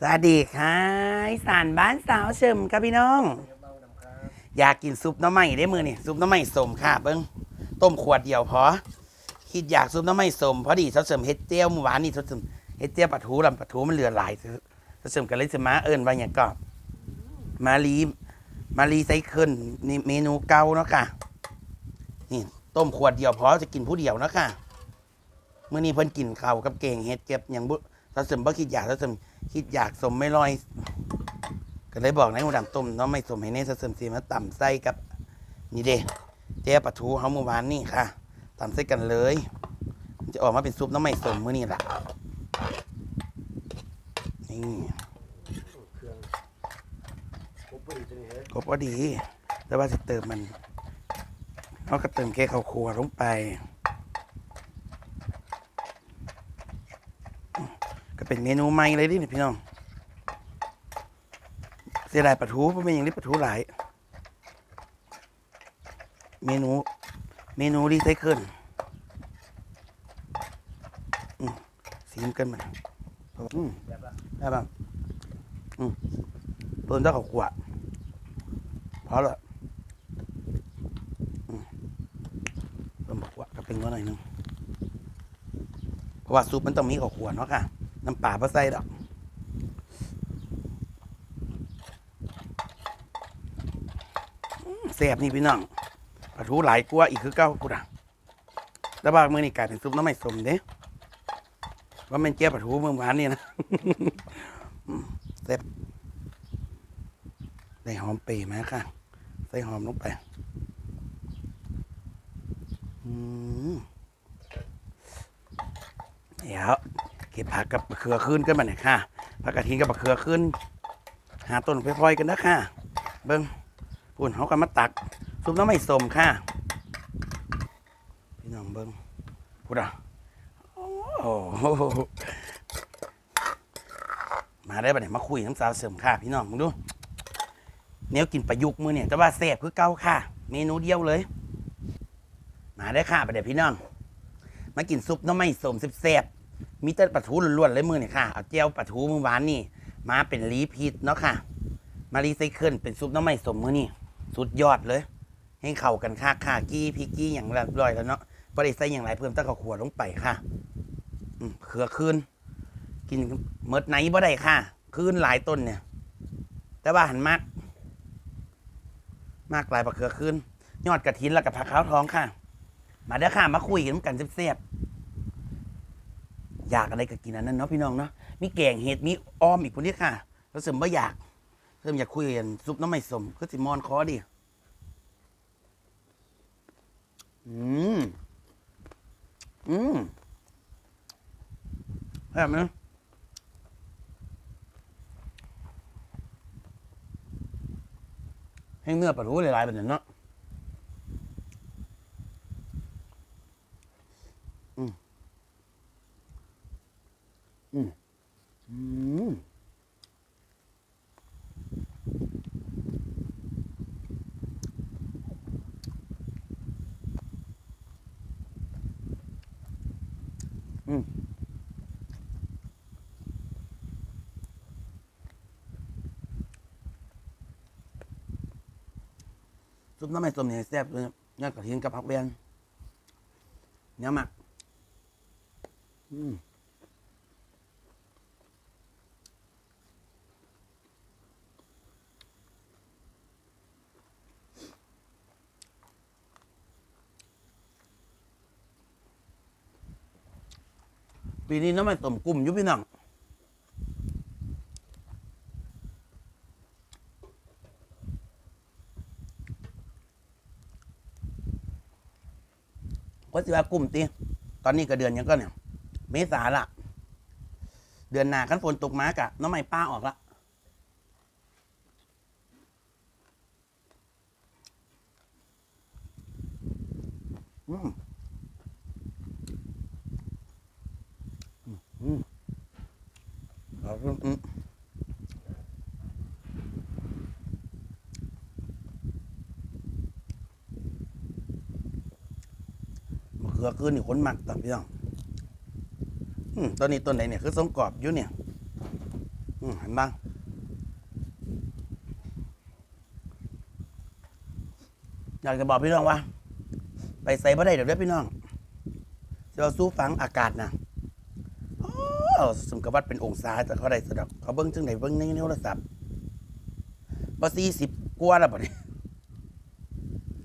สวัสดีค่ะอีสานบ้านสาวเฉิมครับพี่น้อง อยากกินซุปน้ำใหม่ได้มือนี่ซุปน้ำใหม่สมค่ะเบิ้งต้มขวดเดียวพอคิดอยากซุปน้ำใหม่สมพอดีเขาเสริมเฮ็ดเจียวเมื่อวานนี่เขาเสริมเฮ็ดเจียวปลาทูลำปลาทูมันเหลือหลายเขาเสริมกันเลยจะมาเอิญว่าอย่างก็มาลีมาลีไซเคิลนี่เมนูเก่าเนาะค่ะนี่ต้มขวดเดียวพอจะกินผู้เดียวเนาะค่ะเมื่อนี้เพิ่นกินข้าวกับเก่งเฮ็ดเก็บอย่างบุ เขาเสริมบ่คิดอยากเขาเสริมคิดอยากสมไม่ลอย ก็เลยบอกนายหูดำต้มเนาะไม่สมให้เนสเสริมสีมาต่ำไส้กับ นี่เด้เจ๊ปลาทูเขาเมื่อวานนี่ค่ะต่ำไส้กันเลยมันจะออกมาเป็นซุปน้ำไม่สมมื้อนี่แหละนี่เครื่องครบพอดีจังเลยก็พอดี แต่ว่าจะเติมมันเขาก็เติมแค่ข้าวคั่วลงไป เป็นเมนูใหม่เลยดิพี่น้องเสียดายปลาทูเพราะไม่ยังเรียกปลาทูหลาย เมนู เมนูรีไซเคิลสีมกันมันอืมแบบละได้ป่ะอืมติมเจ้าข้วคั่วพอละอืมติมข้าวคั่วก็เป็นว่าหน่อยหนึงเพราะว่าซุปมันต้องมีข้าวคั่วเนาะค่ะ น้ำปลาพอใส่ดอกแซ่บนี่พี่น้องปลาทูหลายกว่าอีกคือเก้ากูด่ะแล้วบางมือนี่กลายเป็นซุปน้ำไม่สมเด้ว่ามันเจี๊ยบปลาทูเมื่อวานนี่นะแซ่บได้หอมปรย์มาค่ะ ใส่หอมลงไปอืมเดี๋ยว ก็บผักกับมะเขือขึ้นกันมาหน่อยค่ะผักกระถินกับมะเขือขึ้น หาต้นพลอยๆกันนะค่ะ เบิ้งปุ่นเขาก็มาตัก ซุปน้ำไม่สมค่ะ พี่น้องเบิ้งพูดอะโอ้มาได้ปะเนี่ยมาคุยน้ำสาวเสริมค่ะ พี่น้องมึงดูเนี้ยกินประยุกต์มือเนี่ยแต่ว่าแซ่บคือเก่าค่ะ เมนูเดียวเลย มาได้ค่ะปะเดี๋ยวพี่น้องมากินซุปน้ำไม่สมแซ่บ มีแต่ปลาทูล้วนๆเลยมือเนี่ยค่ะเอาเจียวปลาทูมื่อวานนี่ มาเป็นรีพีทเนาะค่ะ มารีไซเคิลเป็นซุปน้ำไม่สมมือนี่สุดยอดเลย ให้เข้ากันค่ะค่ะกี้พริกกี้อย่างเรียบร้อยแล้วเนาะบริใส่อย่างไรเพิ่มตะกขวดลงไปค่ะอืมเขือคืนกินเมิดไหนบ่ได้ค่ะ คืนหลายต้นเนี่ย แต่ว่าหันมาก มากหลายปลาเขือคืนยอดกระถินแล้วกับผักขาวท้องค่ะ มาเด้อค่ะ มาคุยกันกันเสียบ อยากอะไรก็กินอันนั้นเนาะพี่น้องเนาะมีแกงเห็ดมีอ้อมอีกคนนี้ค่ะแล้วเสริมบ่อยากเสริมอยากคุยกันซุปน้ำไม่สมก็สิมอนคอดิอืมอืมแบบนี้ให้เนื้อปลาทูหลายๆแบบนี้เนาะอืม อืม อืม อืม ซุปน้ำไมันส้มเนี่ยแซ่บเลยยอดกระเทียมกับผักเบียนเนื้อหมักอืมปีนี้น้ำมันส้มกลุ่มยุบพี่น้อง ก็สิว่ากลุ่มตีตอนนี้ก็เดือนยังก็เนี่ย เมษาละเดือนหน้าขั้นฝนตกมากะน้ำไม่ป้าออกละอืม อืมเอาอืมอืม มะเขือคืนนี่คนหมักต่างพี่น้องต้นนี้ต้นไหนเนี่ยคือทรงกรอบอยู่เนี่ยอืมเห็นบ้างอยากจะบอกพี่น้องว่า ไปใส่บ่ได้เดี๋ยวเด้พี่น้องจะเอาสู้ฟังอากาศนะโอ้สมกับวัดเป็นองศาแต่เขาได้สดอกเขาเบิ้งจังไหนเบิ้งในโทรศัพท์บ่สี่สิบกว่าแล้วบ่เนี่ย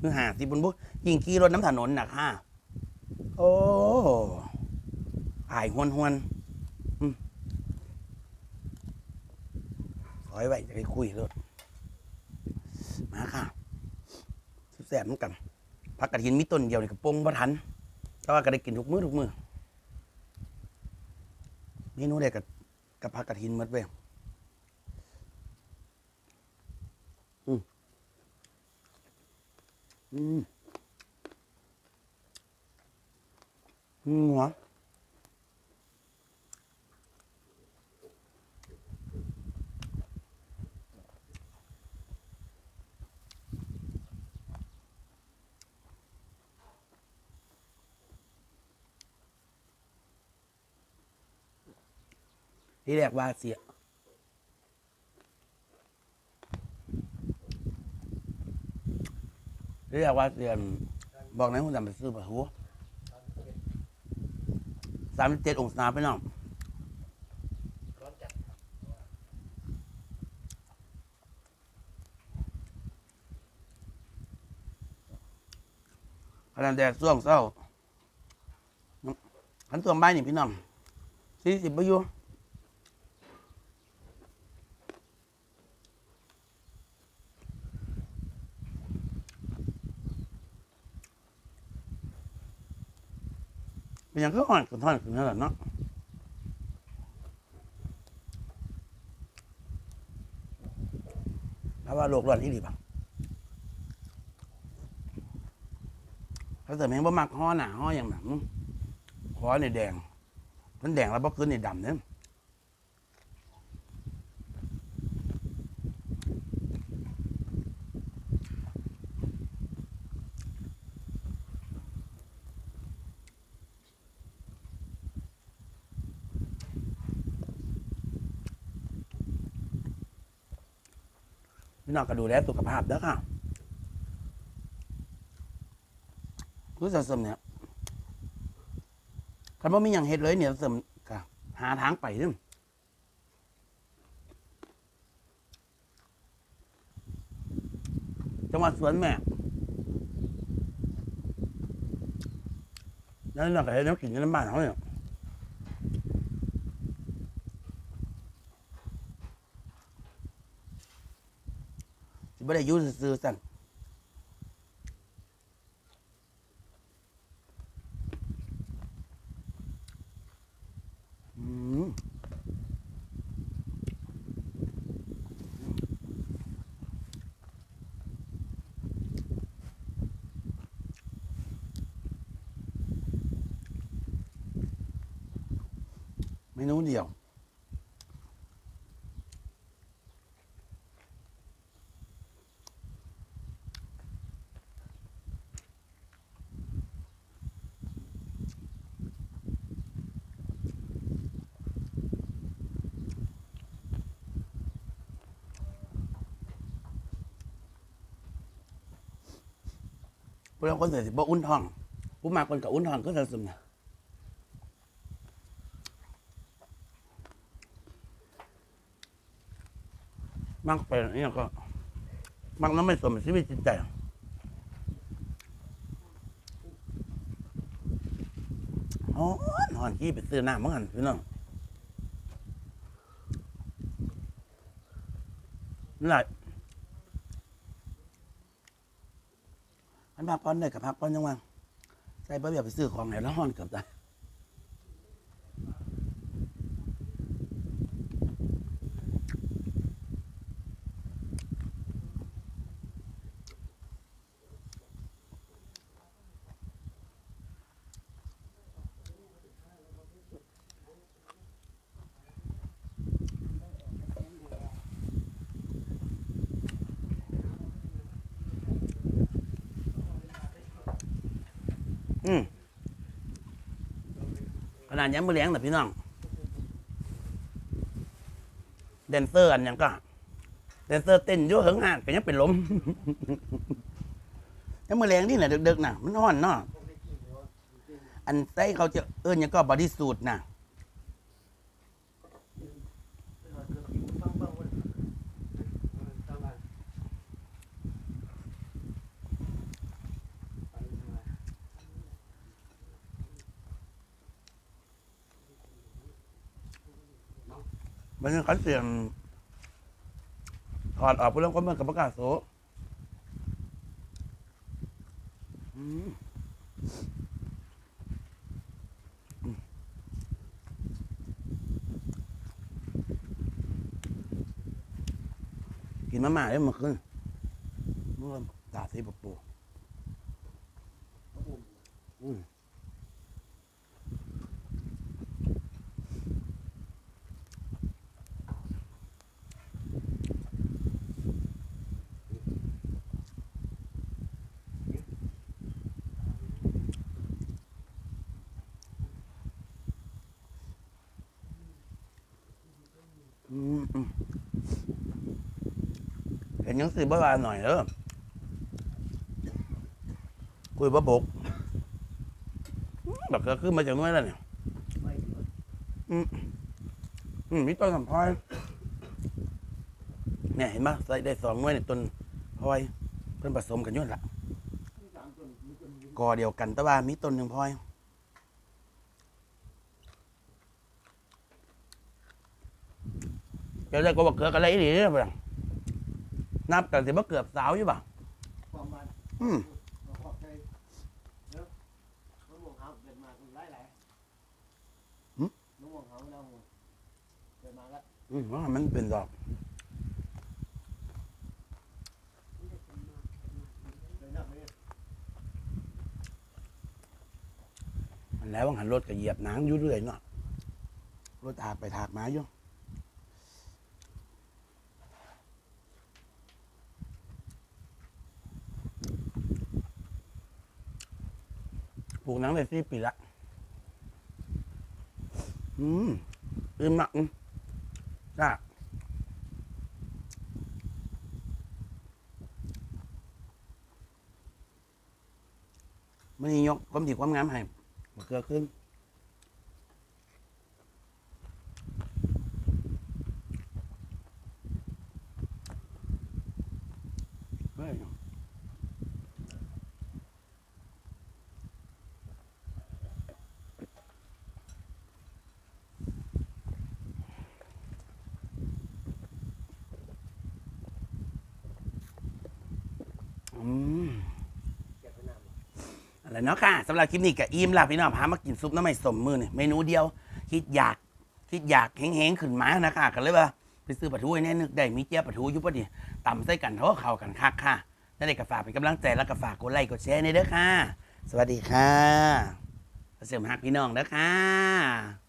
คือหาสิบบนบุยิงขี่รถน้ำถนนหนักห้า โอ้อายหวนหวนๆอืมขอให้ไว้จะไปคุยรถมาค่ะแสบเหมือนกันผักกระถินมีต้นเดียวนี่ก็ปงบ่ทันแต่ว่าก็ได้กินทุกมื้อทุกมื้อเมนูเด็กกับกับผักกระถินหมดเว้ยอืมอืมอืม หัวที่แรกว่าเสียที่แรกว่าเสียบอกนายคุณจำไปซื้อปะหัว สามสิบเจ็ดองศาไปน้องร้อนจัดขนาดแดดส่วงเศร้าขันส่วงบ่ายนี่พี่น้องสี่สิบไปอยู่ เป็นยังก็อ่อนกันท่อนขึ้นนั่นแหละเนาะแล้วว่าโลกร้อนอีหลีป่ะถ้าเสริมแห้งบ่มักห่อหนาห่ออย่างหนังห่อในแดงมันแดงแล้วบ่ขึ้นในดำเนี่ย พี่น้องก็ดูแลสุขภาพเด้อค่ะคือจะเสริมเนี่ยคันว่ามีอย่างเฮ็ดเลยเนี่ยเสริมก็หาทางไปเด้อจังหวัดสวนแม่นั่นเราก็เฮ็ดน้ำกินในน้ำบ้านเขาเนี่ย สิบ่ได้อยู่ซื่อๆสั่นอืมเมนูเดียว ผู้ลางคนเสียสิบ่อุ่นท้อง ผู้มาคนกับอุ่นท้องก็จะสมนี่ยมักไปนี่ก็ มักน้ำไม่สมชีวิตจิตใจอ๋อนอนขี้ไปซื้อน้ำมั้งหันพี่น้องนั่นแหละ อันพักผ่อนได้กับพักผ่อนยังวังใส่บ่เบียบไปซื้อของไหนแล้วห้อนเกือบตาย นาดย้ำมือเลี้ยงแต่พี่น้องแดนเซอร์อันยังก็แดนเซอร์เต้นอยุ่เหิงห่านก็ยังเป็นลมยังไมือแรงนี่แหละเด็กๆน่ะ มันอ่อนเนาะอันไส้เขาจะเอิ้นยังก็บอดี้สูตรน่ะ มันยังเขาเสียงถอดออกเพื่อก็มันกับประกาศโสกินมาม่าได้เมื่อคืนเมื่อตาสีปปูอืมอืมอืม เห็นยังสิบ้าหน่อยเด้อคุยบ้าบกแบบก็ขึ้นมาจากนู้นแล้วเนี่ยอืมอืมมีต้นสัมพอยเนี่ยเห็นปะใส่ได้สองหน่วยเนี่ยต้นพลอยเพิ่นผสมกันยุ่นละกอเดียวกันแต่ว่ามีต้นหนึ่งพลอยเดี๋ยวได้ก็บอกเกือกอะไรอีหลีเนี่ยบ่ล่ะ นับกันสิบ่เกือบสาวอยู่ป่ะความมันอืมขอบใจเนาะน้องมองเขาเกิดมาคุณไล่ไหลน้องมองเขาไม่เอาเกิดมาแล้วอืมว่ามันเป็นดอกเลยนับไม่ได้มันแล้วว่าหันรถก็เหยียบหนังอยู่เรื่อยเนาะรถถากไปถากมาอยู่ ลูกหนังได้สี่ปีละ อืมอืมมากจ้าไม่ยกความดีความงามให้มะเขือขึ้น เฮ้ย อะไรเนาะค่ะสำหรับคลิปนี้กับอิ่มลาพี่น้องพามากินซุปน้ำไม่สมมือเนี่ยเมนูเดียว คิดอยากคิดอยากแห้งๆขึ้นมานะคะกันเลยว่าไปซื้อปลาทูให้แน่นึกได้มีเจี๊ยบปลาทูยู่พอดีต่ำใส่กันเท่าเข้ากันคักค่ะนั่นเองก็ฝากเป็นกำลังใจแล้วก็ฝากกดไลค์กดแชร์ในเด้อค่ะ สวัสดีค่ะเสริมหักพี่น้องเด้อค่ะ